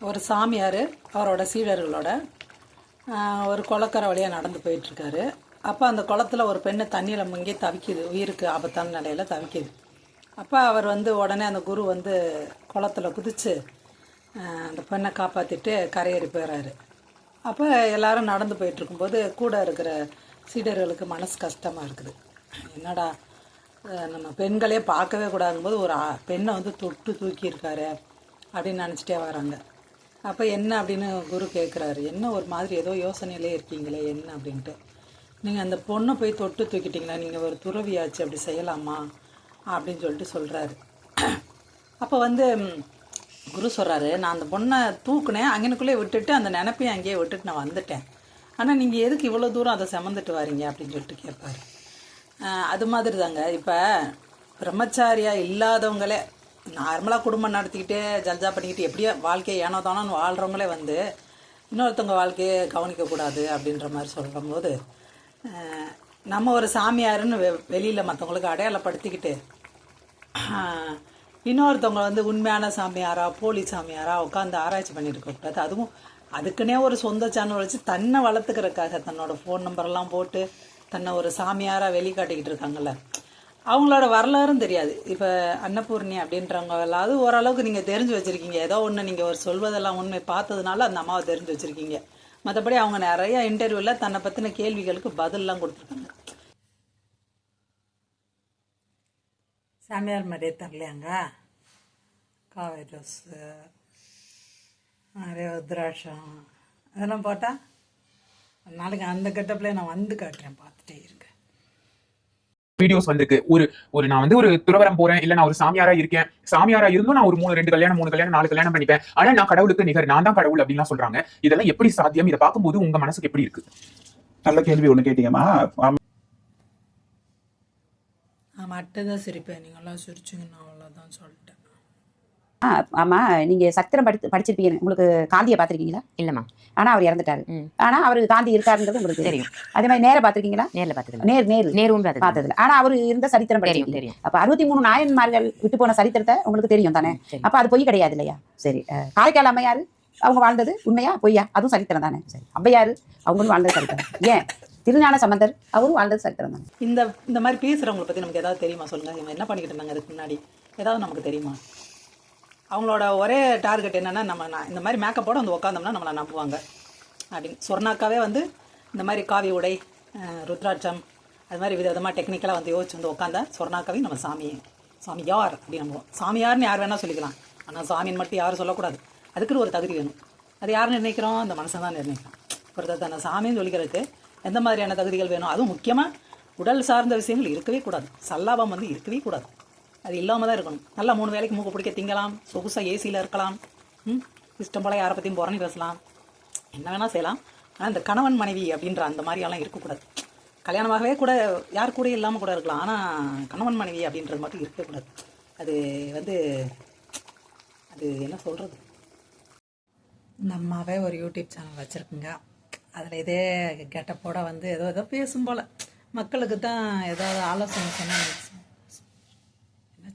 ஒரு சாமியார் அவரோட சீடர்களோட ஒரு குளக்கரை வழியாக நடந்து போயிட்டுருக்காரு. அப்போ அந்த குளத்துல ஒரு பெண்ணு தண்ணியில் முங்கி தவிக்குது. உயிருக்கு ஆபத்தான நிலையில் தவிக்குது. அப்போ அவர் வந்து உடனே அந்த குரு வந்து குளத்துல குதித்து அந்த பெண்ணை காப்பாற்றிட்டு கரையேறி போயிடுறாரு அப்போ எல்லாரும் நடந்து போயிட்டுருக்கும்போது கூட இருக்கிற சீடர்களுக்கு மனசு கஷ்டமாக இருக்குது. என்னடா நம்ம பெண்களே பார்க்கவே கூடாதுங்கும்போது ஒரு பெண்ணை வந்து தொட்டு தூக்கியிருக்காரு அப்படின்னு நினச்சிட்டே வராங்க. அப்போ என்ன அப்படின்னு குரு கேட்குறாரு என்ன ஒரு மாதிரி ஏதோ யோசனையிலே இருக்கீங்களே என்ன அப்படின்ட்டு. நீங்கள் அந்த பொண்ணை போய் தொட்டு தூக்கிட்டீங்களா? நீங்கள் ஒரு துறவியாச்சு அப்படி செய்யலாமா? அப்படின்னு சொல்லிட்டு சொல்கிறாரு அப்போ வந்து குரு சொல்கிறாரு நான் அந்த பொண்ணை தூக்குனேன் அங்கனுக்குள்ளே விட்டுட்டு அந்த நினப்பையும் அங்கேயே விட்டுட்டு நான் வந்துட்டேன். ஆனால் நீங்கள் எதுக்கு இவ்வளோ தூரம் அதை செமந்துட்டு வரீங்க? அப்படின்னு சொல்லிட்டு கேட்பாரு அது மாதிரி தாங்க இப்போ பிரம்மச்சாரியாக இல்லாதவங்களே நார்மலாக குடும்பம் நடத்திக்கிட்டு ஜல்ஜா பண்ணிக்கிட்டு எப்படியோ வாழ்க்கையை ஏனோ தானோன்னு வாழ்கிறவங்களே வந்து இன்னொருத்தவங்க வாழ்க்கையை கவனிக்கக்கூடாது அப்படின்ற மாதிரி சொல்லும்போது நம்ம ஒரு சாமியாருன்னு வெ வெளியில் மற்றவங்களுக்கு அடையாளப்படுத்திக்கிட்டு இன்னொருத்தவங்க வந்து உண்மையான சாமியாரா போலி சாமியாரா உட்காந்து ஆராய்ச்சி பண்ணிட்டு இருக்கக்கூடாது அதுவும் அதுக்குன்னே ஒரு சொந்த சேனல் வச்சு தன்னை வளர்த்துக்கிறதுக்காக தன்னோட ஃபோன் நம்பர்லாம் போட்டு தன்னை ஒரு சாமியாராக வெளிக்காட்டிக்கிட்டு இருக்காங்கல்ல. அவங்களோட வரலாறும் தெரியாது. இப்போ அன்னபூர்ணி அப்படின்றவங்க எல்லாவது ஓரளவுக்கு நீங்கள் தெரிஞ்சு வச்சுருக்கீங்க. ஏதோ ஒன்று நீங்கள் ஒரு சொல்வதெல்லாம் உண்மை பார்த்ததுனால அந்த அம்மாவை தெரிஞ்சு வச்சுருக்கீங்க. மற்றபடி அவங்க நிறையா இன்டர்வியூவில் தன்னை பற்றின கேள்விகளுக்கு பதிலெலாம் கொடுத்துருக்காங்க. சாமியார் மாதிரியே தரலையாங்க? காவேரி ரோஸு நிறைய உத்ராட்சம் அதெல்லாம் போட்டால் நாளைக்கு அந்த கட்டப்பில் நான் வந்து காட்டுறேன் பார்த்துட்டே இருக்கேன் வீடியோஸ் வந்திருக்கு. ஒரு ஒரு நான் வந்து ஒரு துறவரம் போறேன். இல்ல நான் ஒரு சாமியாரா இருக்கேன். சாமியாரா இருந்தும் நான் ஒரு மூணு ரெண்டு கல்யாணம் மூணு கல்யாணம் நாலு கல்யாணம் பண்ணிப்பேன். ஆனா நான் கடவுளுக்கு நிகர். நான் தான் கடவுள் அப்படின்லாம் சொல்றாங்க. இதெல்லாம் எப்படி சாத்தியம்? இதை பார்க்கும்போது உங்க மனசுக்கு எப்படி இருக்கு? நல்ல கேள்வி ஒண்ணு கேட்டீங்கம்மா. ஆமா, நான் மட்டும்தான் சிரிப்பேன். நீங்களாம் சிரிச்சிங்க நான் அவ்வளோதான் சொல்லிட்டேன் ஆமா நீங்க சத்திரம் படித்து படிச்சிருப்பீங்க. உங்களுக்கு காந்தியை பார்த்திருக்கீங்களா? இல்லம்மா ஆனா அவர் இறந்துட்டாரு. ஆனா அவர் காந்தி இருக்காருன்றது உங்களுக்கு தெரியும். அதே மாதிரி நேர பார்த்திருக்கீங்களா? நேர்ல பார்த்ததுல நேர் நேரு. நேரும் பார்த்தது பார்த்ததுல ஆனா அவர் இருந்த சரித்திரம் தெரியும் படிச்சிருக்கீங்க. தெரியும். அப்ப அறுபத்தி மூணு நாயன்மார்கள் விட்டு போன சரித்திரத்தை உங்களுக்கு தெரியும் தானே? அப்ப அது பொய் கிடையாது இல்லையா? சரி காரைக்கால் அம்மையாரு அவங்க வாழ்ந்தது உண்மையா பொய்யா? அதுவும் சரித்திரம் தானே. சரி அவ்வையாரு அவங்களும் வாழ்ந்தது சரித்திரம் ஏன்? திருஞான சம்பந்தர் அவரும் வாழ்ந்தது சரித்திரம் தானே. இந்த இந்த மாதிரி பேசுகிறவங்கள பற்றி நமக்கு ஏதாவது தெரியுமா? சொல்லுங்கள் இவங்க என்ன பண்ணிக்கிட்டு இருந்தாங்க அதுக்கு முன்னாடி? ஏதாவது நமக்கு தெரியுமா? அவங்களோட ஒரே டார்கெட் என்னென்னா நம்ம நான் இந்த மாதிரி மேக்கப்போட வந்து உட்காந்தோம்னா நம்மளை நம்புவாங்க. அப்படின்னு சொர்ணாக்காவே வந்து இந்த மாதிரி காவி உடை ருத்ராட்சம் அது மாதிரி வித விதமாக டெக்னிக்கலாக வந்து யோசிச்சு வந்து உட்காந்தா சொர்ணாக்காவே நம்ம சாமி சாமி யார் அப்படின்னு நம்புவோம். சாமியார்னு யார் வேணால் சொல்லிக்கலாம். ஆனால் சாமின்னு மட்டும் யாரும் சொல்லக்கூடாது. அதுக்குன்னு ஒரு தகுதி வேணும். அது யார் நிர்ணயிக்கிறோம்? அந்த மனசை தான் நிர்ணயிக்கிறோம் ஒருத்தர் தன்னை சாமின்னு சொல்லிக்கிறதுக்கு எந்த மாதிரியான தகுதிகள் வேணும்? அதுவும் முக்கியமாக உடல் சார்ந்த விஷயங்கள் இருக்கவே கூடாது. சல்லாபம் வந்து இருக்கவே கூடாது. அது இல்லாமல் தான் இருக்கணும். நல்லா மூணு வேலைக்கு மூக்கு பிடிக்க திங்கலாம் சொகுசாக ஏசியில் இருக்கலாம் ம் இஷ்டம் போல் யாரை பற்றியும் புறணி பேசலாம். என்ன வேணால் செய்யலாம். ஆனால் இந்த கணவன் மனைவி அப்படின்ற அந்த மாதிரியெல்லாம் இருக்கக்கூடாது. கல்யாணமாகவே கூட யார் கூட இல்லாமல் கூட இருக்கலாம். ஆனால் கணவன் மனைவி அப்படின்றது மட்டும் இருக்கக்கூடாது அது வந்து அது என்ன சொல்கிறது இந்த அம்மாவே ஒரு யூடியூப் சேனல் வச்சுருக்குங்க. அதில் இதே கெட்டப்போட வந்து ஏதோ ஏதோ பேசும் போல். மக்களுக்கு தான் ஏதாவது ஆலோசனை சொன்னால்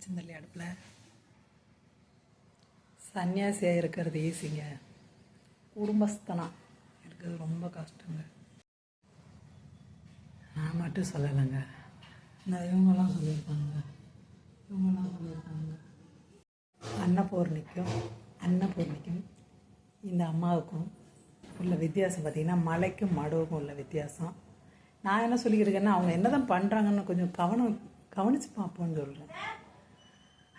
என்ன அடுப்பில்? சன்னியாசியாக இருக்கிறது ஈஸிங்க குடும்பஸ்தனம் இருக்கிறது ரொம்ப கஷ்டங்க. நான் மட்டும் சொல்லலைங்க. இந்த இவங்கெல்லாம் சொல்லியிருக்காங்க. இவங்கெல்லாம் சொல்லியிருக்காங்க. அன்னபூர்ணிக்கும் அன்னபூர்ணிக்கும் இந்த அம்மாவுக்கும் உள்ள வித்தியாசம் பார்த்திங்கன்னா மலைக்கும் மடுவுக்கும் உள்ள வித்தியாசம். நான் என்ன சொல்லிக்கிருக்கேன்னா அவங்க என்ன தான் பண்ணுறாங்கன்னு கொஞ்சம் கவனம் கவனித்து பார்ப்போம்னு சொல்கிறேன்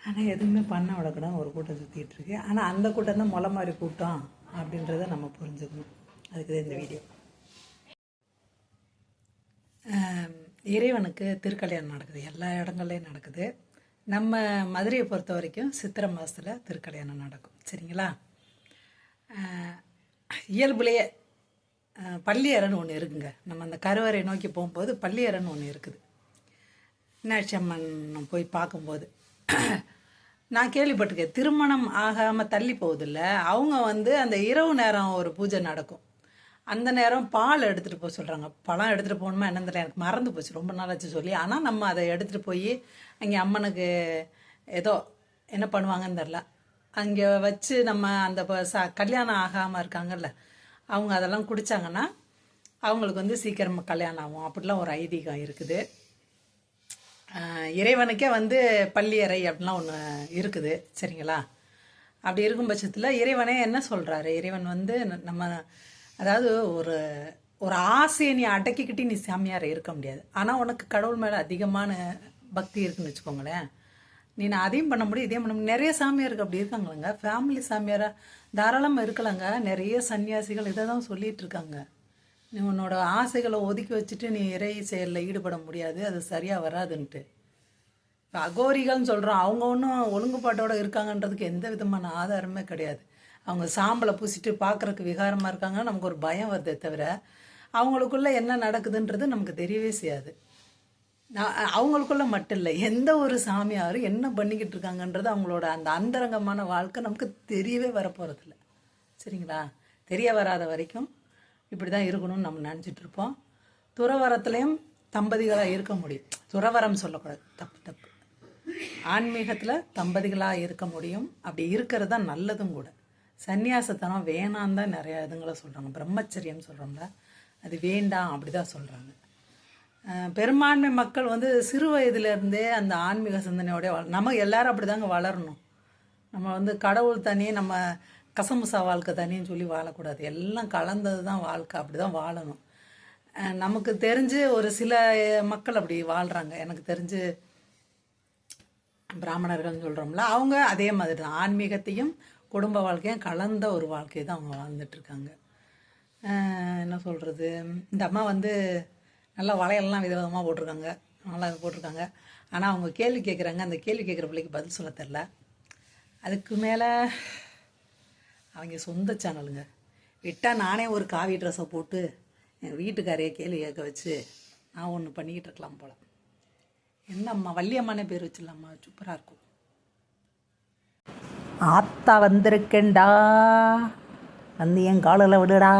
ஆனால் எதுவுமே பண்ண விடக்கூடாது ஒரு கூட்டம் சுற்றிட்டு இருக்கு. ஆனால் அந்த கூட்டம் தான் மொளை மாதிரி கூட்டம் அப்படின்றத நம்ம புரிஞ்சுக்கணும். அதுக்கு தான் இந்த வீடியோ. இறைவனுக்கு திருக்கல்யாணம் நடக்குது. எல்லா இடங்கள்லையும் நடக்குது. நம்ம மதுரையை பொறுத்த வரைக்கும் சித்திரை மாதத்தில் திருக்கல்யாணம் நடக்கும். சரிங்களா? இயல்புலேயே பள்ளி பள்ளியறைன்னு ஒன்று இருக்குங்க. நம்ம அந்த கருவறை நோக்கி போகும்போது பள்ளியரன் ஒன்று இருக்குது. மீனாட்சி அம்மன் போய் பார்க்கும்போது. நான் கேள்விப்பட்டிருக்கேன். திருமணம் ஆகாமல் தள்ளி போகுதில்ல அவங்க வந்து அந்த இரவு நேரம் ஒரு பூஜை நடக்கும். அந்த நேரம் பால் எடுத்துகிட்டு போக சொல்கிறாங்க பழம் எடுத்துகிட்டு போகணுமா என்னன்னு தெரியல. எனக்கு மறந்து போச்சு. ரொம்ப நாளாச்சு சொல்லி. ஆனால் நம்ம அதை எடுத்துகிட்டு போய் அங்கே அம்மனுக்கு ஏதோ என்ன பண்ணுவாங்கன்னு தெரில அங்கே வச்சு நம்ம அந்த ச கல்யாணம் ஆகாமல் இருக்காங்கல்ல அவங்க அதெல்லாம் குடித்தாங்கன்னா அவங்களுக்கு வந்து சீக்கிரமாக கல்யாணம் ஆகும். அப்படிலாம் ஒரு ஐதீகம் இருக்குது. இறைவனுக்கே வந்து பள்ளியறை அப்படிலாம் ஒன்று இருக்குது சரிங்களா? அப்படி இருக்கும் பட்சத்தில் இறைவனே என்ன சொல்கிறாரு இறைவன் வந்து நம்ம அதாவது ஒரு ஒரு ஆசையை நீ அடக்கிக்கிட்டு நீ சாமியார் இருக்க முடியாது. ஆனால் உனக்கு கடவுள் மேலே அதிகமான பக்தி இருக்குன்னு வச்சுக்கோங்களேன். நீ நான் அதையும் பண்ண முடியும் இதையும் பண்ண முடியும். நிறைய சாமியாருக்கு அப்படி இருக்காங்களேங்க. ஃபேமிலி சாமியாராக தாராளமாக இருக்கலாங்க. நிறைய சன்னியாசிகள் இதை தான் சொல்லிகிட்டு இருக்காங்க. நீ உன்னோட ஆசைகளை ஒதுக்கி வச்சுட்டு நீ இறை செயலில் ஈடுபட முடியாது. அது சரியாக வராதுன்ட்டு. இப்போ அகோரிகள்னு சொல்கிறோம் அவங்க ஒன்றும் ஒழுங்குபாட்டோடு இருக்காங்கன்றதுக்கு எந்த விதமான ஆதாரமே கிடையாது. அவங்க சாம்பலை பூசிட்டு பார்க்குறக்கு விகாரமாக இருக்காங்க. நமக்கு ஒரு பயம் வருதே தவிர அவங்களுக்குள்ளே என்ன நடக்குதுன்றது நமக்கு தெரியவே செய்யாது. நான் அவங்களுக்குள்ள மட்டும் இல்லை எந்த ஒரு சாமியாரும் என்ன பண்ணிக்கிட்டு இருக்காங்கன்றது அவங்களோட அந்த அந்தரங்கமான வாழ்க்கை நமக்கு தெரியவே வரப்போகிறதில்ல சரிங்களா? தெரிய வராத வரைக்கும் இப்படி தான் இருக்கணும்னு நம்ம நினச்சிட்டு இருப்போம் துறவரத்துலேயும் தம்பதிகளாக இருக்க முடியும். துறவரம் சொல்லக்கூடாது. தப்பு தப்பு. ஆன்மீகத்தில் தம்பதிகளாக இருக்க முடியும். அப்படி இருக்கிறது தான் நல்லதும் கூட. சன்னியாசத்தனம் வேணான்னு தான் நிறையா இதுங்களை சொல்கிறாங்க பிரம்மச்சரியம் சொல்கிறோம்ல அது வேண்டாம் அப்படி தான் சொல்கிறாங்க பெரும்பான்மை மக்கள் வந்து சிறு வயதுலேருந்தே அந்த ஆன்மீக சிந்தனையோட நம்ம எல்லோரும் அப்படி தாங்க வளரணும். நம்ம வந்து கடவுள் தனி நம்ம கசமுசா வாழ்க்கை தனின்னு சொல்லி வாழக்கூடாது. எல்லாம் கலந்தது தான் வாழ்க்கை. அப்படி தான் வாழணும் நமக்கு தெரிஞ்சு ஒரு சில மக்கள் அப்படி வாழ்கிறாங்க எனக்கு தெரிஞ்சு பிராமணர்கள்னு சொல்கிறோம்ல அவங்க அதே மாதிரி தான் ஆன்மீகத்தையும் குடும்ப வாழ்க்கையும் கலந்த ஒரு வாழ்க்கையை தான் அவங்க வாழ்ந்துட்டுருக்காங்க. என்ன சொல்கிறது இந்த அம்மா வந்து நல்லா வளையல்லாம் விதவிதமாக போட்டிருக்காங்க. நல்லா போட்டிருக்காங்க. ஆனால் அவங்க கேள்வி கேட்குறாங்க அந்த கேள்வி கேட்குற பிள்ளைக்கு பதில் சொல்ல தெரில அதுக்கு மேலே அவங்க சொந்த சேனலுங்க விட்டால் நானே ஒரு காவி ட்ரெஸ்ஸை போட்டு எங்கள் வீட்டுக்காரையே கேள்வி கேட்க வச்சு நான் ஒன்று பண்ணிக்கிட்டு இருக்கலாம் போல். என்னம்மா வள்ளியம்மானே பேர் வச்சிடலாம்மா சூப்பராக இருக்கும். ஆத்தா வந்திருக்கேன்டா. வந்து என் காலில் விடுடா.